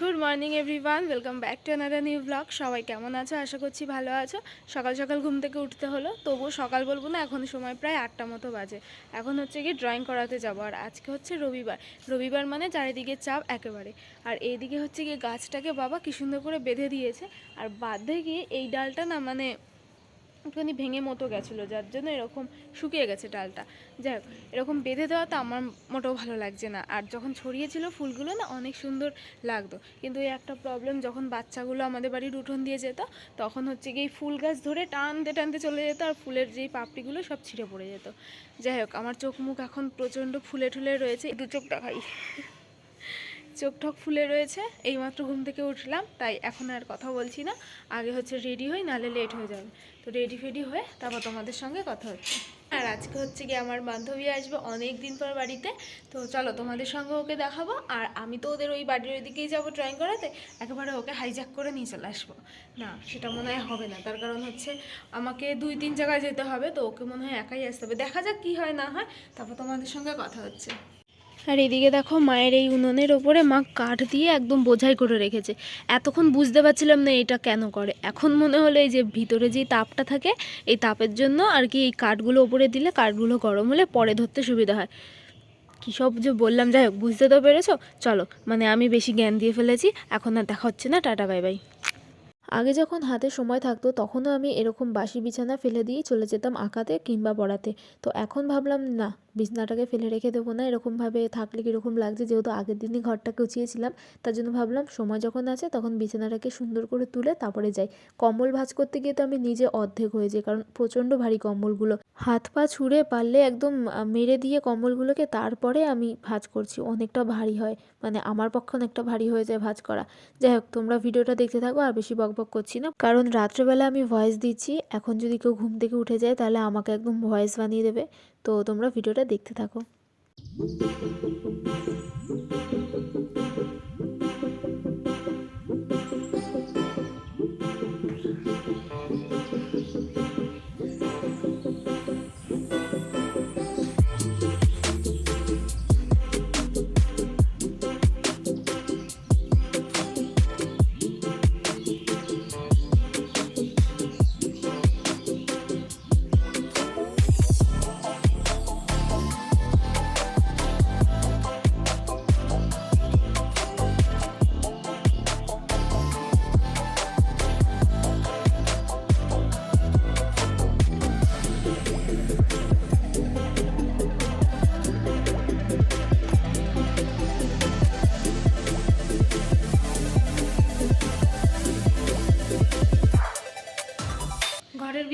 Good morning everyone welcome back to another new blog সবাই কেমন আছো? আশা করছি ভালো আছো। সকাল সকাল ঘুম থেকে উঠতে হলো, তবুও সকাল বলব না, এখন সময় প্রায় আটটা মতো বাজে। এখন হচ্ছে কি ড্রয়িং করাতে যাব, আর আজকে হচ্ছে রবিবার। রবিবার মানে চারিদিকে চাপ একেবারে। আর এইদিকে হচ্ছে গিয়ে গাছটাকে বাবা কী সুন্দর করে বেঁধে দিয়েছে, আর বাঁধে গিয়ে এই ডালটা না মানে একটুখানি ভেঙে মতো গেছিল, যার জন্য এরকম শুকিয়ে গেছে ডালটা। যাই হোক, এরকম বেঁধে দেওয়া তো আমার মোটেও ভালো লাগছে না। আর যখন ছড়িয়েছিল ফুলগুলো না অনেক সুন্দর লাগতো। কিন্তু এই একটা প্রবলেম যখন বাচ্চাগুলো আমাদের বাড়ির উঠোন দিয়ে যেত, তখন হচ্ছে গিয়ে ফুল গাছ ধরে টানতে টানতে চলে যেত আর ফুলের যেই পাপড়িগুলো সব ছিঁড়ে পড়ে যেত। যাই হোক, আমার চোখ মুখ এখন প্রচণ্ড ফুলে টুলে রয়েছে। দু চোখটা খাই। চোখ ঠোক ফুলে রয়েছে, এইমাত্র ঘুম থেকে উঠলাম, তাই এখন আর কথা বলছি না। আগে হচ্ছে রেডি হই, নাহলে লেট হয়ে যাবে। তো রেডি ফেডি হয়ে তারপর তোমাদের সঙ্গে কথা হচ্ছে। আর আজকে হচ্ছে কি আমার বান্ধবী আসবে অনেক দিন পর বাড়িতে। তো চলো তোমাদের সঙ্গে ওকে দেখাবো, আর আমি তো ওদের ওই বাড়ির ওইদিকেই যাব ড্রয়িং করাতে, একেবারে ওকে হাইজ্যাক করে নিয়ে চলে আসব। না, সেটা মনে হয় হবে না, তার কারণ হচ্ছে আমাকে দুই তিন জায়গায় যেতে হবে, তো ওকে মনে হয় একাই আসতে হবে। দেখা যাক কী হয়, না হয়, তারপর তোমাদের সঙ্গে কথা হচ্ছে। আর এদিকে দেখো মায়ের এই উনুনের ওপরে মা কাঠ দিয়ে একদম বোঝাই করে রেখেছে। এতক্ষণ বুঝতে পারছিলাম না এটা কেন করে। এখন মনে হলো এই যে ভিতরে যে তাপটা থাকে, এই তাপের জন্য আর কি এই কাঠগুলো ওপরে দিলে কাঠগুলো গরম হলে পরে ধরতে সুবিধা হয়। কী সব যে বললাম, যাই হোক, বুঝতে তো পেরেছ? চলো মানে আমি বেশি জ্ঞান দিয়ে ফেলেছি, এখন আর দেখা হচ্ছে না, টাটা, বাই বাই। আগে যখন হাতে সময় থাকতো, তখনও আমি এরকম বাসি বিছানা ফেলে দিয়েই চলে যেতাম আঁকাতে কিংবা পড়াতে। তো এখন ভাবলাম, না বিছনাটাকে ফেলে রেখে দেবো না। এরকমভাবে থাকলে কীরকম লাগছে? যেহেতু আগের দিনই ঘরটা গুছিয়েছিলাম তার জন্য ভাবলাম সময় যখন আছে তখন বিছানাটাকে সুন্দর করে তুলে তারপরে যাই। কম্বল ভাঁজ করতে গিয়ে তো আমি নিজে অর্ধেক হয়ে যাই, কারণ প্রচণ্ড ভারী কম্বলগুলো। হাত পা ছুঁড়ে পারলে একদম মেরে দিয়ে কম্বলগুলোকে তারপরে আমি ভাজ করছি। অনেকটা ভারী হয় মানে আমার পক্ষে অনেকটা ভারী হয়ে যায় ভাঁজ করা। যাই হোক, তোমরা ভিডিওটা দেখতে থাকো, আর বেশি বকবক করছি না। কারণ রাত্রেবেলা আমি ভয়েস দিচ্ছি, এখন যদি কেউ ঘুম থেকে উঠে যায় তাহলে আমাকে একদম ভয়েস বানিয়ে দেবে। তো তোমরা ভিডিওটা দেখতে থাকো।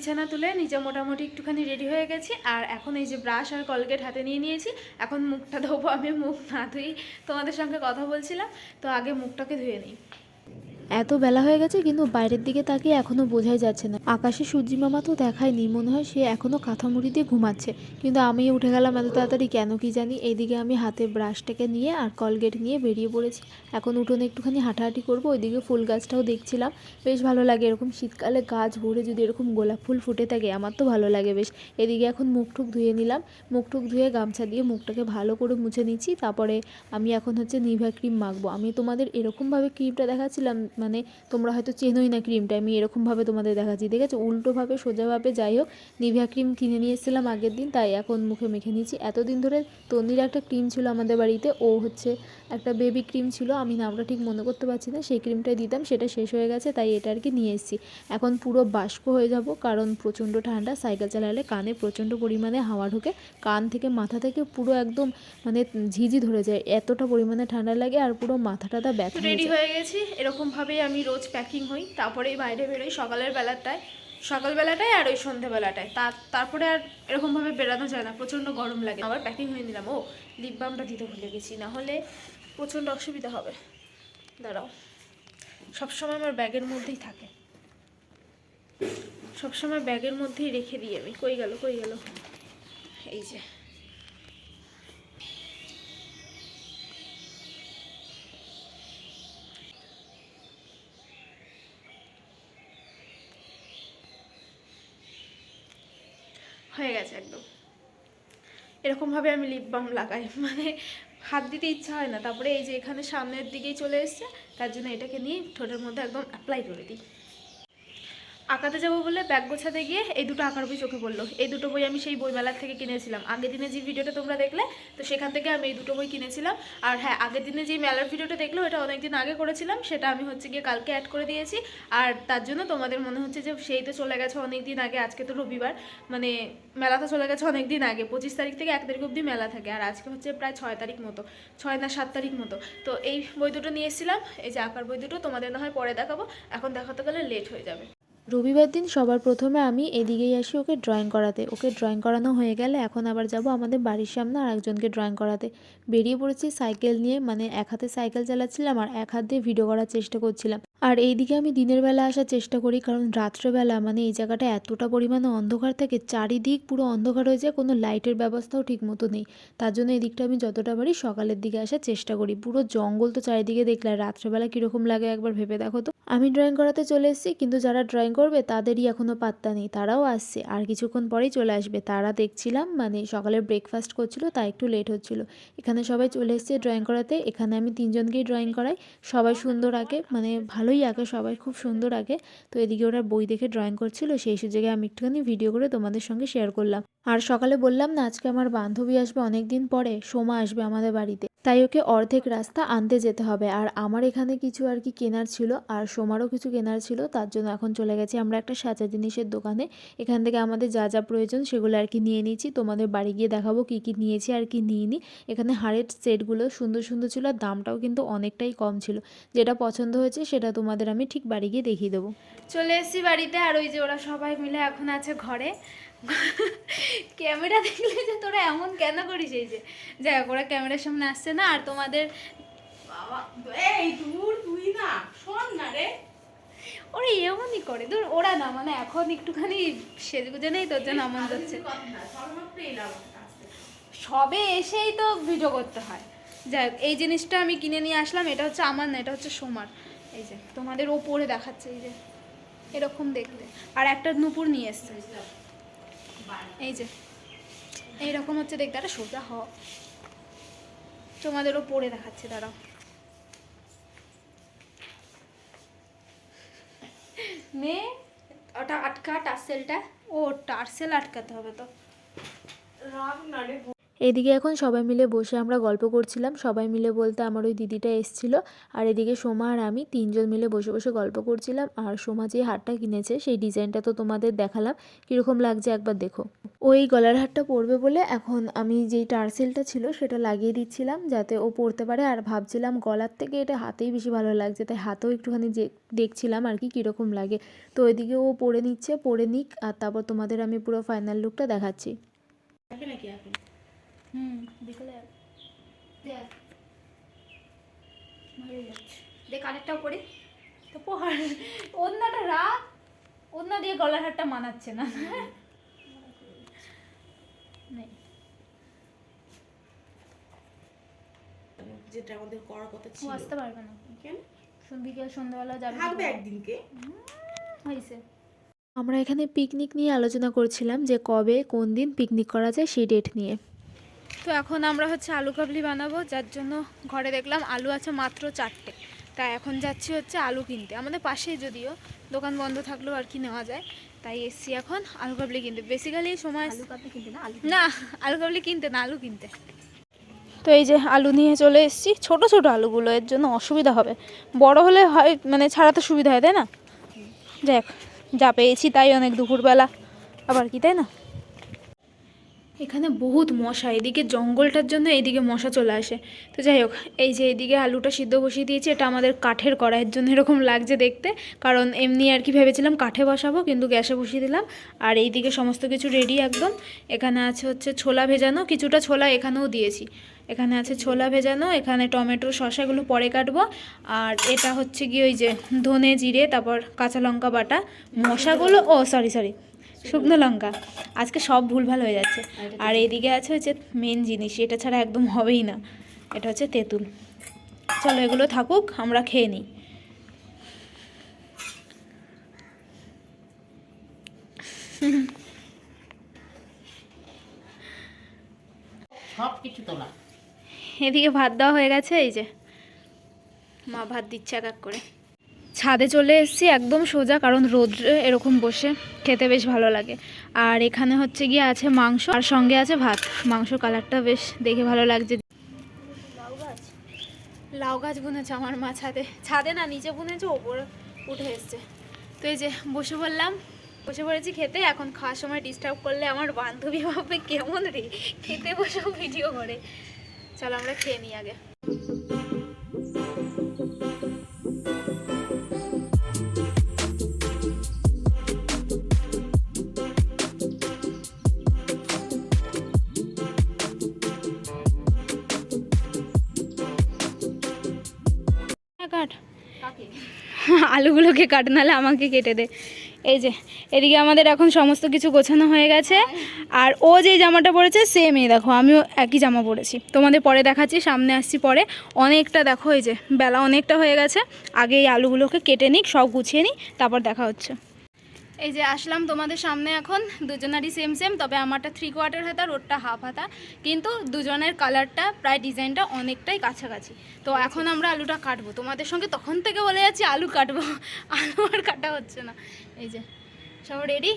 বিছানা তুলে নিজে মোটামুটি একটুখানি রেডি হয়ে গেছি। আর এখন এই যে ব্রাশ আর কলগেট হাতে নিয়ে নিয়েছি। এখন মুখটা ধোবো, আমি মুখ না ধুই তোমাদের সঙ্গে কথা বলছিলাম। তো আগে মুখটাকে ধুয়ে নিই। এত বেলা হয়ে গেছে কিন্তু বাইরের দিকে তাকিয়ে এখনও বোঝাই যাচ্ছে না। আকাশে সূর্যি মামা তো দেখায়নি মনে হয় সে এখনও কাঁথা মুড়ি দিয়ে ঘুমাচ্ছে। কিন্তু আমি উঠে গেলাম এত তাড়াতাড়ি কেন কি জানি এইদিকে আমি হাতে ব্রাশটাকে নিয়ে আর কলগেট নিয়ে বেরিয়ে পড়েছি। এখন উঠোনে একটুখানি হাঁটাহাঁটি করব, ওইদিকে ফুল গাছটাও দেখছিলাম। বেশ ভালো লাগে এরকম শীতকালে গাছ ভরে যদি এরকম গোলাপ ফুল ফুটে থাকে, আমার তো ভালো লাগে বেশ। এদিকে এখন মুখ টুক ধুয়ে নিলাম মুখ টুক ধুয়ে গামছা দিয়ে মুখটাকে ভালো করে মুছে নিচ্ছি, তারপরে আমি এখন হচ্ছে নিভা ক্রিম মাখবো। আমি তোমাদের এরকমভাবে ক্রিমটা দেখাচ্ছিলাম মানে তোমরা হয়তো চেনোই না ক্রিমটা। আমি এরকমভাবে তোমাদের দেখাচ্ছি দেখেছ উল্টোভাবে সোজাভাবে যাই হোক নিভিয়া ক্রিম কিনে নিয়ে এসেছিলাম আগের দিন তাই এখন মুখে মেখে নিয়েছি। এতদিন ধরে তন্দির একটা ক্রিম ছিল আমাদের বাড়িতে ও হচ্ছে একটা বেবি ক্রিম ছিল আমি নামটা ঠিক মনে করতে পারছি না সেই ক্রিমটাই দিতাম সেটা শেষ হয়ে গেছে তাই এটা আর কি নিয়ে এসেছি। এখন পুরো বাষ্প হয়ে যাব কারণ প্রচণ্ড ঠান্ডা সাইকেল চালালে কানে প্রচণ্ড পরিমাণে হাওয়া ঢোকে কান থেকে মাথা থেকে পুরো একদম মানে ঝিঝি ধরে যায় এতটা পরিমাণে ঠান্ডা লাগে আর পুরো মাথা টাথা ব্যথা রেডি হয়ে গেছি এরকমভাবেই আমি রোজ প্যাকিং হই, তারপরেই বাইরে বেরোই সকালের বেলাটায়। সকালবেলাটায় আর ওই সন্ধেবেলাটায়। তার তারপরে আর এরকমভাবে বেরানো যায় না, প্রচণ্ড গরম লাগে। আবার প্যাকিং হয়ে নিলাম। ও লিপ বামটা দিতে ভুলে গেছি, না হলে প্রচণ্ড অসুবিধা হবে। দাঁড়াও। সবসময় আমার ব্যাগের মধ্যেই থাকে। সবসময় ব্যাগের মধ্যেই রেখে দিই আমি। কই গেল কই গেল? এই যে হয়ে গেছে একদম এরকমভাবে আমি লিপ বাম লাগাই। মানে হাত দিতে ইচ্ছা হয় না। তারপরে এই যে এখানে সামনের দিকেই চলে এসছে, তার জন্য এটাকে নিয়ে ঠোঁটের মধ্যে একদম অ্যাপ্লাই করে দিই। আঁকাতে যাব বলে ব্যাগ গোছাতে গিয়ে এই দুটো আঁকার বই চোখে পড়ল। এই দুটো বই আমি সেই বইমেলার থেকে কিনেছিলাম। আগের দিনে যে ভিডিওটা তোমরা দেখলে, তো সেখান থেকে আমি এই দুটো বই কিনেছিলাম। আর হ্যাঁ আগের দিনে যে মেলার ভিডিওটা দেখল এটা অনেকদিন আগে করেছিলাম, সেটা আমি হচ্ছে গিয়ে কালকে অ্যাড করে দিয়েছি। আর তার জন্য তোমাদের মনে হচ্ছে যে সেই তো চলে গেছে অনেক দিন আগে, আজকে তো রবিবার। মানে মেলা তো চলে গেছে অনেক দিন আগে, পঁচিশ তারিখ থেকে এক তারিখ অবধি মেলা থাকে। আর আজকে হচ্ছে প্রায় ছয় তারিখ মতো, ছয় না সাত তারিখ মতো। তো এই বই দুটো নিয়ে এসেছিলাম, এই যে আঁকার বই দুটো তোমাদের না হয় পরে দেখাবো। এখন দেখাতে গেলে লেট হয়ে যাবে। রবিবার দিন সবার প্রথমে আমি এদিকেই আসি ওকে ড্রয়িং করাতে। ওকে ড্রয়িং করানো হয়ে গেলে এখন আবার যাব আমাদের বাড়ির সামনে আর একজনকে ড্রয়িং করাতে। বেরিয়ে পড়েছি সাইকেল নিয়ে মানে এক হাতে সাইকেল চালাচ্ছিলাম আর এক হাত দিয়ে ভিডিও করার চেষ্টা করছিলাম। আর এইদিকে আমি দিনের বেলা আসার চেষ্টা করি, কারণ রাত্রেবেলা মানে এই জায়গাটা এতটা পরিমাণে অন্ধকার থাকে, চারিদিক পুরো অন্ধকার হয়ে যায়, কোনো লাইটের ব্যবস্থাও ঠিক মতো নেই। তার জন্য এই দিকটা আমি যতটা পারি সকালের দিকে আসার চেষ্টা করি। পুরো জঙ্গল তো চারিদিকে দেখলে রাত্রেবেলা কীরকম লাগে একবার ভেবে দেখো তো। আমি ড্রয়িং করাতে চলে এসেছি, কিন্তু যারা ড্রয়িং করবে তাদেরই এখনও পাত্তা নেই, তারাও আসছে। আর কিছুক্ষণ পরেই চলে আসবে। তারা দেখছিলাম মানে সকালে ব্রেকফাস্ট করছিল, তাই একটু লেট হচ্ছিল। এখানে সবাই চলে এসেছে ড্রয়িং করাতে। এখানে আমি তিনজনকেই ড্রয়িং করাই। সবাই সুন্দর আঁকে মানে ভালোই আঁকে সবাই, খুব সুন্দর আঁকে। তো এদিকে ওরা বই দেখে ড্রয়িং করছিল, সেই সুযোগে আমি একটুখানি ভিডিও করে তোমাদের সঙ্গে শেয়ার করলাম। আর সকালে বললাম না, আজকে আমার বান্ধবী আসবে অনেক দিন পরে, সোমা আসবে আমাদের বাড়িতে। তাই ওকে অর্ধেক রাস্তা আনতে যেতে হবে। আর আমার এখানে কিছু আর কি কেনার ছিল, আর সোমারও কিছু কেনার ছিল, তার জন্য এখন চলে গেছি আমরা একটা সাজা জিনিসের দোকানে। এখান থেকে আমাদের যা যা প্রয়োজন সেগুলো আর কি নিয়ে নিয়েছি। তোমাদের বাড়ি গিয়ে দেখাবো কী কী নিয়েছি আর কি নিইনি। এখানে হাড়ের সেটগুলো সুন্দর সুন্দর ছিল, আর দামটাও কিন্তু অনেকটাই কম ছিল। যেটা পছন্দ হয়েছে সেটা তোমাদের আমি ঠিক বাড়ি গিয়ে দেখিয়ে দেবো। চলে এসেছি বাড়িতে, আর ওই যে ওরা সবাই মিলে এখন আছে ঘরে। ক্যামেরা দেখলে যে তোরা এমন কেন করিস এই যে? যাই হোক ওরা ক্যামেরার সামনে আসছে না আর তোমাদের বাবা এই দূর তুই না শোন না রে। ওরা এমনই করে ধর ওরা না মানে এখন একটুখানি সেজগুজে নেই তোর জন্য আমন যাচ্ছে। সবে এসেই তো ভিডিও করতে হয়। যাই হোক এই জিনিসটা আমি কিনে নিয়ে আসলাম এটা হচ্ছে আমার না এটা হচ্ছে সোমার। এই যে তোমাদের ওপরে দেখাচ্ছে এই যে এরকম দেখতে। আর একটা নুপুর নিয়ে এসছে। এই যে এইরকম হচ্ছে দেখতে একটা সোজা হ তোমাদেরও পরে দেখাচ্ছে দাঁড়াও। মেয়ে ওটা আটকা টার্সেলটা ও টার্সেল আটকাতে হবে তো। রাগ না রে এদিকে এখন সবাই মিলে বসে আমরা গল্প করছিলাম। সবাই মিলে বলতে আমার ওই দিদিটা এসছিল। আর এদিকে সোমা আর আমি তিনজন মিলে বসে বসে গল্প করছিলাম। আর সোমা যে হারটা কিনেছে, সেই ডিজাইনটা তো তোমাদের দেখালাম। কীরকম লাগছে একবার দেখো। ওই গলার হারটা পরবে বলে এখন আমি যেই টার্সেলটা ছিল, সেটা লাগিয়ে দিচ্ছিলাম যাতে ও পরতে পারে। আর ভাবছিলাম গলার থেকে এটা হাতেই বেশি ভালো লাগছে। তাই হাতেও একটুখানি যে দেখছিলাম আর কি কীরকম লাগে। তো ওইদিকে ও পরে নিচ্ছে, পরে নিক। আর তারপর তোমাদের আমি পুরো ফাইনাল লুকটা দেখাচ্ছি। নাকি এখন? হুম বিকেলে দেখ। ভালোই যাচ্ছে। দেখ আরেকটাও পরে তো পর ওড়নাটা রাখ। ওড়না দিয়ে গলার হারটা মানাচ্ছে না। নেই। যেটা আমাদের করার কথা ছিল। আসতে পারবে না। কেন? সন- বিকেল সন্ধ্যাবেলা যাবে কি থাকবে একদিনকে। হয়েছে। আমরা এখানে পিকনিক নিয়ে আলোচনা করছিলাম যে কবে কোন দিন পিকনিক করা যায় সেই ডেট নিয়ে। তো এখন আমরা হচ্ছে আলু কাবলি বানাবো যার জন্য ঘরে দেখলাম আলু আছে মাত্র চারটে। তাই এখন যাচ্ছি হচ্ছে আলু কিনতে। আমাদের পাশেই যদিও দোকান বন্ধ থাকলেও আর কি নেওয়া যায়। তাই এসছি এখন আলু কাবলি কিনতে। বেসিক্যালি সময় আলু কাবলি কিনতে না? আলু না আলু কাবলি কিনতে না আলু কিনতে। তো এই যে আলু নিয়ে চলে এসেছি। ছোট ছোট আলুগুলো এর জন্য অসুবিধা হবে। বড় হলে হয় মানে ছাড়াতে সুবিধা হয় তাই না? দেখ যা পেয়েছি তাই অনেক দুপুরবেলা। আবার কি তাই না? এখানে বহুত মশা, এদিকে জঙ্গলটার জন্য এইদিকে মশা চলে আসে। তো যাই হোক, এই যে এইদিকে আলুটা সিদ্ধ বসিয়ে দিয়েছি, এটা আমাদের কাঠের কড়াইয়ের জন্য এরকম লাগছে দেখতে। কারণ এমনি আর কি ভেবেছিলাম কাঠে বসাবো, কিন্তু গ্যাসে বসিয়ে দিলাম। আর এইদিকে সমস্ত কিছু রেডি একদম। এখানে আছে হচ্ছে ছোলা ভেজানো, কিছুটা ছোলা এখানেও দিয়েছি। এখানে আছে ছোলা ভেজানো, এখানে টমেটো, শসাগুলো পরে কাটবো। আর এটা হচ্ছে কি ওই যে ধনে জিরে, তারপর কাঁচা লঙ্কা বাটা, মশাগুলো, ও সরি সরি শুকনো লঙ্কা। আজকে সব ভুলভাল হয়ে যাচ্ছে। আর এদিকে আছে হচ্ছে মেন জিনিস এটা ছাড়া একদম হবেই না। এটা হচ্ছে তেঁতুল। চলো এগুলো থাকুক আমরা খেয়ে নিই। সব কিছু তোলা। এদিকে ভাত দেওয়া হয়ে গেছে এই যে। মা ভাত দিচ্ছে এক এক করে। ছাদে চলে এসেছি, একদম সোজা, কারণ রোদ্রে এরকম বসে খেতে বেশ ভালো লাগে। আর এখানে হচ্ছে গিয়ে আছে মাংস, আর সঙ্গে আছে ভাত। মাংস কালারটা বেশ দেখে ভালো লাগছে। লাউ গাছ? লাউ গাছ বুনেছে আমার মা ছাদে। ছাদে না, নিচে বুনেছে, ওপরে উঠে এসছে। তো এই যে, বসে পড়লাম। বসে পড়েছি খেতে, এখন খাওয়ার সময় ডিস্টার্ব করলে আমার বান্ধবী ভাববে কেমন রে? খেতে বসেও ভিডিও করে। চলো আমরা খেয়ে নিই আগে। আলুগুলোকে কাট, নাহলে আমাকে কেটে দে। এই যে, এদিকে আমাদের এখন সমস্ত কিছু গোছানো হয়ে গেছে। আর ও যে জামাটা পরেছে সেম এই দেখো, আমিও একই জামা পরেছি। তোমাদের পরে দেখাচ্ছি, সামনে আসছি পরে। অনেকটা দেখো, এই যে, বেলা অনেকটা হয়ে গেছে। আগে এই আলুগুলোকে কেটে নিক, সব গুছিয়ে নিই তারপর দেখা হচ্ছে। এই যে আসলাম তোমাদের সামনে এখন, দুজনারই সেম সেম তবে আমারটা থ্রি কোয়ার্টার হাতা ওরটা হাফ হাতা। কিন্তু দুজনের কালারটা প্রায় ডিজাইনটা অনেকটাই কাছাকাছি। তো এখন আমরা আলুটা কাটবো। তোমাদের সঙ্গে তখন থেকে বলে যাচ্ছি আলু কাটবো। আলু আর কাটা হচ্ছে না। এই যে, সব রেডি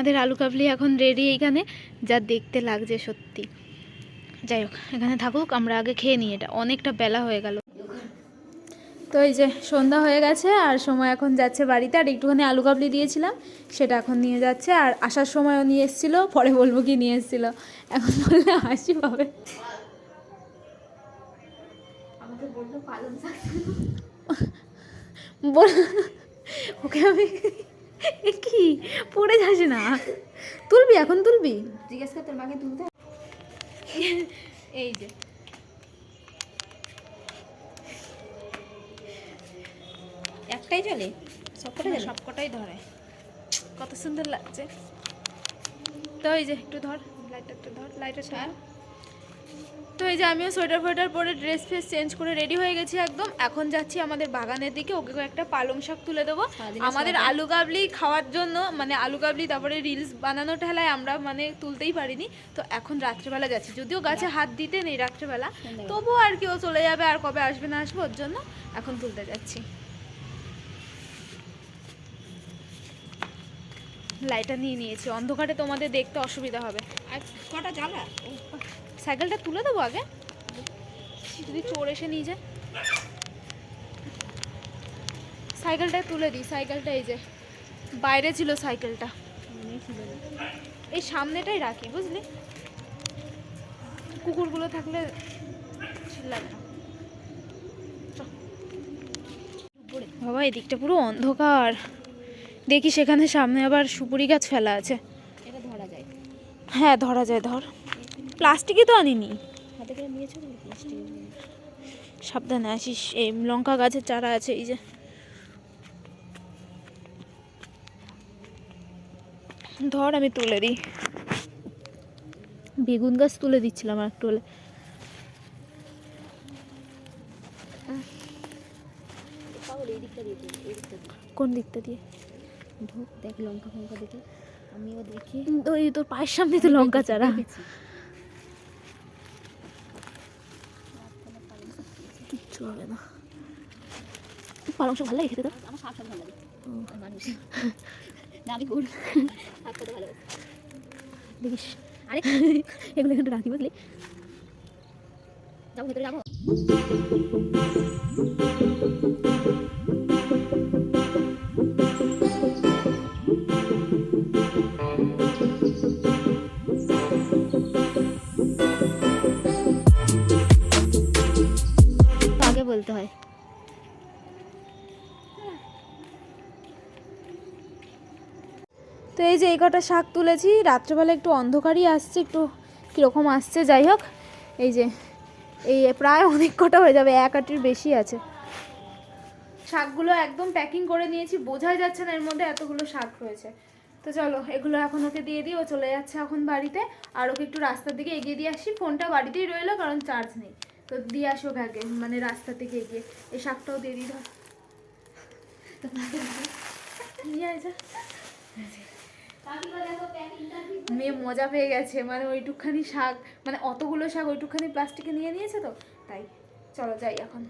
আমাদের আলু কাবলি এখন রেডি এইখানে যা দেখতে লাগছে সত্যি। যাই হোক এখানে থাকুক আমরা আগে খেয়ে নিই এটা। অনেকটা বেলা হয়ে গেল। তো এই যে সন্ধ্যা হয়ে গেছে আর সময় এখন যাচ্ছে বাড়িতে আর একটুখানি আলু কাবলি দিয়েছিলাম সেটা এখন নিয়ে যাচ্ছে আর আসার সময়ও নিয়ে এসেছিল পরে বলব কি নিয়ে এসেছিল। এখন বললে হাসি পাবে। বল ওকে আমি কি? পড়ে যাস না। তুলবি এখন তুলবি? জিজ্ঞেস কর তোর মাকে তুলতে। এই যে। একটাই চলে? সবকটা চলে? সবকটাই ধরে। কত সুন্দর লাগছে। তো এই যে একটু ধর। লাইটটা একটু ধর লাইটটা ছাড় তো এই যে আমিও সোয়েটার ফোয়েটার পরে ড্রেস ফ্রেস চেঞ্জ করে রেডি হয়ে গেছি একদম। এখন যাচ্ছি আমাদের বাগানের দিকে ওকে একটা পালং শাক তুলে দেবো। আমাদের আলু কাবলি খাওয়ার জন্য মানে আলু কাবলি তারপরে রিলস বানানো ঠেলায় আমরা মানে তুলতেই পারিনি। তো এখন রাত্রেবেলা যাচ্ছি যদিও গাছে হাত দিতে নেই রাত্রেবেলা। তবুও আর কি ও চলে যাবে আর কবে আসবে না আসবে ওর জন্য এখন তুলতে যাচ্ছি। লাইটটা নিয়ে নিয়েছি অন্ধকারে তোমাদের দেখতে অসুবিধা হবে। আর কটা জ্বালা? সাইকেলটা তুলে দেবো আগে? যদি চোর এসে নিয়ে যায়। সাইকেলটা তুলে দিই সাইকেলটা এই যে বাইরে ছিল সাইকেলটা। এই সামনেটাই রাখি বুঝলি? কুকুরগুলো থাকলে চিল্লাবে না। বাবা এদিকটা পুরো অন্ধকার। দেখি সেখানে সামনে আবার সুপুরি গাছ ফেলা আছে। এটা ধরা যায়। হ্যাঁ ধরা যায় ধর। প্লাস্টিকই তো আনিনি। প্লাস্টিক সাবধানে আসিস এই লঙ্কা গাছের চারা আছে এই যে। ধর আমি তুলে দিই। বেগুন গাছ তুলে দিচ্ছিলাম আর একটু হলে। কোন দিকটা দিয়ে? দেখ লঙ্কা ফঙ্কা দেখে। আমিও দেখি। ওই তোর পায়ের সামনে তো লঙ্কা চারা। দেখেছি। না। পালং শাক ভালো লাগে খেতে তো? আমার শাক শাক ভালো লাগে। মানুষ। না আমি গুড়। শাক খেতে ভালো দেখিস। আরে। এগুলো এখানে রাখি বুঝলি? যাব ভেতরে যাব। তো এই যে এই কটা শাক তুলেছি, রাত্রেবেলা একটু অন্ধকারই আসছে, একটু কীরকম আসছে, যাই হোক। এই যে, এই প্রায় অনেক কটা হয়ে যাবে, এক আটির বেশি আছে। শাকগুলো একদম প্যাকিং করে নিয়েছি, বোঝাই যাচ্ছে না এর মধ্যে এতগুলো শাক রয়েছে। তো চলো, এগুলো এখন ওকে দিয়ে দিই, ও চলে যাচ্ছে এখন বাড়িতে। আর ওকে একটু রাস্তার দিকে এগিয়ে দিয়ে আসি, ফোনটা বাড়িতেই রইল, কারণ চার্জ নেই। তো দিয়ে আসি ওকে আগে মানে রাস্তার থেকে এগিয়ে। এই শাকটাও দিয়ে দিই, ধর। নিয়ে আয় যা। মেয়ে মজা পেয়ে গেছে মানে ওইটুকখানি শাক মানে অতগুলো শাক ওইটুকখানি প্লাস্টিকে নিয়ে নিয়েছে তো? তাই, চলো যাই এখন।